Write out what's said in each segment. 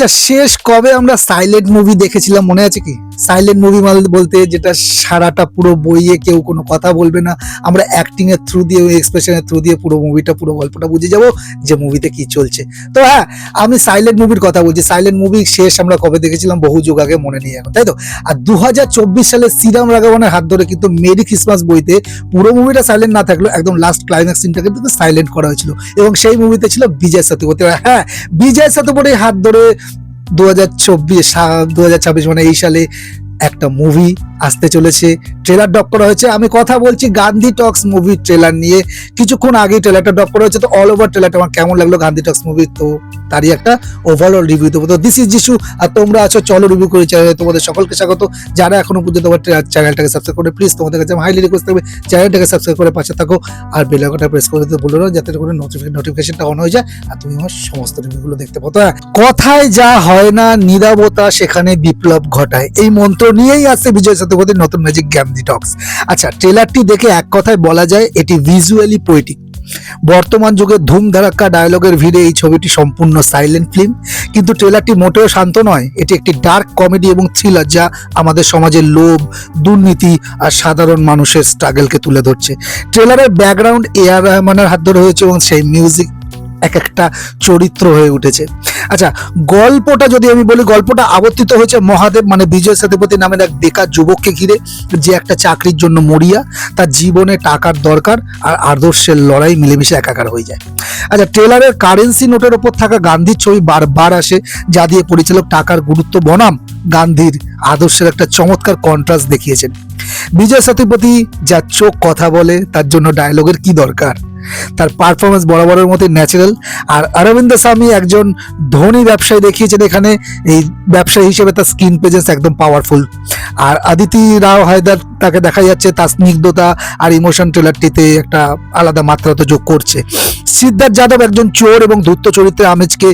আচ্ছা শেষ কবে আমরা সাইলেন্ট মুভি দেখেছিলাম মনে আছে কি? সাইলেন্ট মুভি বলতে যেটা সারাটা পুরো বইয়ে কেউ কোনো কথা বলবে না, আমরা অ্যাক্টিং এর থ্রু দিয়ে এক্সপ্রেশনের থ্রু দিয়ে পুরো মুভিটা পুরো গল্পটা বুঝে যাব যে মুভিতে কি চলছে। তো হ্যাঁ আমি সাইলেন্ট মুভির কথা বলছি। সাইলেন্ট মুভি শেষ আমরা কবে দেখেছিলাম বহু যুগ আগে মনে নেই এখন, তাই তো? আর দু হাজার চব্বিশ সালে শ্রীরাম রাঘবনের হাত ধরে কিন্তু মেরি ক্রিসমাস বইতে পুরো মুভিটা সাইলেন্ট না থাকলেও একদম লাস্ট ক্লাইম্যাক্স সিনটা কিন্তু সাইলেন্ট করা হয়েছিল। এবং সেই মুভিতে ছিল বিজয় সত্যপতি হ্যাঁ বিজয় সত্যপতির হাত ধরে দু হাজার চব্বিশ দু হাজার ছাব্বিশ মানে এই সালে একটা মুভি আসতে চলেছে। ট্রেলার ড্রপ করা হয়েছে। আমি কথা বলছি গান্ধী টক্স মুভির ট্রেলার নিয়ে। কিছুক্ষণ আগে ট্রেলারটা ড্রপ করা হয়েছে। তো অল ওভার ট্রেলারটা আমার কেমন লাগল গান্ধী টক্স মুভি তো তারই একটা ওভারঅল রিভিউ দেবো। তো দিস ইজ যিশু আর তোমরা আছো চলো রিভিউ করে চ্যানেলে তোমাদের সকলকে স্বাগত। যারা এখনও পর্যন্ত আমার চ্যানেলটাকে সাবস্ক্রাইব করে প্লিজ তোমাদের কাছে হাইলি রিকোয়েস্ট থাকবে চ্যানেলটাকে সাবস্ক্রাইব করে পাশে থাকো। আর বেল আইকনটা প্রেস করে দিতে না যাতে করে নোটিফিকেশনটা অন হয়ে যায়। আর তুমি আমার সমস্ত রিভিউগুলো দেখতে তো হ্যাঁ, কথায় যা হয় না নিরাপত্তা সেখানে বিপ্লব ঘটায়। এই মন্ত্র নিয়েই আসছে বিজয় সত্যপতির নতুন ম্যাজিক গ্যামদি টক্স আচ্ছা ট্রেলারটি দেখে এক কথায় বলা যায়, এটি ভিজুয়ালি পোয়েটিক বর্তমান যুগে ধুম ধারাক্কা ডায়লগের ভিড়ে এই ছবিটি সম্পূর্ণ সাইলেন্ট ফিল্ম কিন্তু ট্রেলারটি মোটেও শান্ত নয়, এটি একটি ডার্ক কমেডি এবং থ্রিলার যা আমাদের সমাজের লোভ, দুর্নীতি আর সাধারণ মানুষের স্ট্রাগলকে তুলে ধরছে। ট্রেলারের ব্যাকগ্রাউন্ড এ আর রহমানের হাত ধরে হয়েছে এবং সেই মিউজিক এক একটা চরিত্র হয়ে উঠেছে। আচ্ছা গল্পটা যদি আমি বলি, গল্পটা আবর্তিত হয়েছে মহাদেব মানে বিজয় সেতুপতি নামের এক বেকার যুবককে ঘিরে, যে একটা চাকরির জন্য মরিয়া, তার জীবনে টাকার দরকার আর আদর্শের লড়াই মিলেমিশে একাকার হয়ে যায়। আচ্ছা ট্রেলারের কারেন্সি নোটের ওপর থাকা গান্ধীর ছবি বারবার আসে, যা দিয়ে পরিচালক টাকার গুরুত্ব বনাম গান্ধীর আদর্শের একটা চমৎকার কন্ট্রাস্ট দেখিয়েছেন। বিজয় সেতুপতি যা চোখ কথা বলে, তার জন্য ডায়লগের কি দরকার? তার পারফরমেন্স বরাবরের মতো ন্যাচারাল আর অরবিন্দ স্বামী একজন ধনী ব্যবসায়ী দেখিয়েছেন এখানে, এই ব্যবসায়ী হিসেবে তার স্ক্রিন প্রেজেন্স একদম পাওয়ারফুল আর আদিতি রাও হায়দার তাকে দেখা যাচ্ছে, তার স্নিগ্ধতা আর ইমোশন ট্রেলারটিতে একটা আলাদা মাত্রা তো যোগ করছে। সিদ্ধার্থ যাদব একজন চোর এবং ধূর্ত চরিত্রে আমেজকে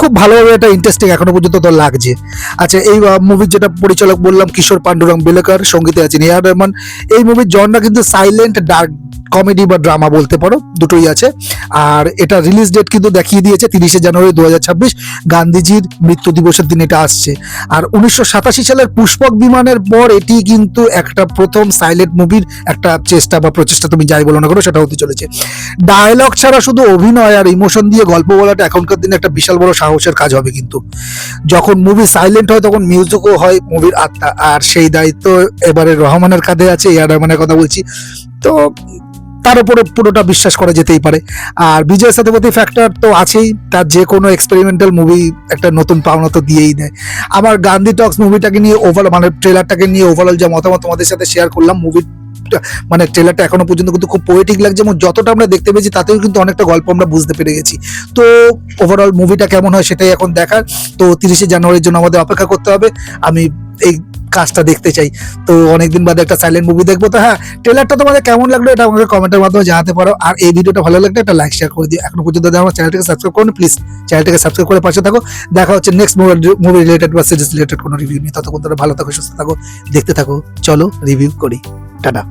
খুব ভালোভাবে একটা ইন্টারেস্টিং এখনও পর্যন্ত তো লাগছে। আচ্ছা এই মুভির যেটা পরিচালক বললাম কিশোর পান্ডুরং বেলেকার, সঙ্গীতে আছেন এ আর রহমান। এই মুভির জনরা কিন্তু সাইলেন্ট ডার্ক কমেডি বা ড্রামা বলতে পারো, দুটোই আছে। আর এটা রিলিজ ডেট কিন্তু দেখিয়ে দিয়েছে তিরিশে জানুয়ারি দু হাজার ছাব্বিশ, গান্ধীজির মৃত্যু দিবসের দিন এটা আসছে। আর উনিশশো সাতাশি সালের পুষ্পক বিমানের পর এটি কিন্তু একটা প্রথম সাইলেন্ট মুভির একটা চেষ্টা বা প্রচেষ্টা তুমি যাই বলো না করো সেটা হতে চলেছে। ডায়লগ ছাড়া শুধু অভিনয় আর ইমোশন দিয়ে গল্প বলাটা এখনকার দিনে একটা বিশাল বড় সাহসের কাজ হবে কিন্তু। যখন মুভি সাইলেন্ট হয় তখন মিউজিকও হয় মুভির আত্মা। আর সেই দায়িত্ব এবারে রহমানের কাঁধে আছে আর রহমানের কথা বলছি। তো তার উপরে পুরোটা বিশ্বাস করা যেতেই পারে। আর বিজয় সেতুপতি ফ্যাক্টর তো আছেই, তার যে কোনো এক্সপেরিমেন্টাল মুভি একটা নতুন পাওনা তো দিয়েই দেয় আমার গান্ধী টক্স মুভিটাকে নিয়ে ওভারঅল মানে ট্রেলারটাকে নিয়ে ওভারঅল যে মতামত তোমাদের সাথে শেয়ার করলাম মুভি মানে ট্রেলারটা এখনও পর্যন্ত কিন্তু খুব পোয়েটিক লাগছে এবং যতটা আমরা দেখতে পেয়েছি, তাতেও কিন্তু অনেকটা গল্প আমরা বুঝতে পেরে গেছি। তো ওভারঅল মুভিটা কেমন হয় সেটাই এখন দেখার। তো তিরিশে জানুয়ারির জন্য আমাদের অপেক্ষা করতে হবে। আমি এই কাজটা দেখতে চাই। তো অনেকদিন বাদে একটা সাইলেন্ট মুভি দেখব। তো হ্যাঁ ট্রেলারটা তোমাদের কেমন লাগল এটা আমাকে কমেন্টের মাধ্যমে জানাতে পারো। আর এই ভিডিওটা ভালো লাগলে একটা লাইক শেয়ার করে দিও। এখন পর্যন্ত আমার চ্যানেলটাকে সাবস্ক্রাইব করুন প্লিজ চ্যানেলটাকে সাবস্ক্রাইব করে পাশে থাকো। দেখা হচ্ছে নেক্সট মুভি রিলেটেড বা সিরিজ রিলেটেড কোনো রিভিউ নিয়ে। ততক্ষণ তোমরা ভালো থাকো, সুস্থ থাকো, দেখতে থাকো। চলো রিভিউ করি। টাটা।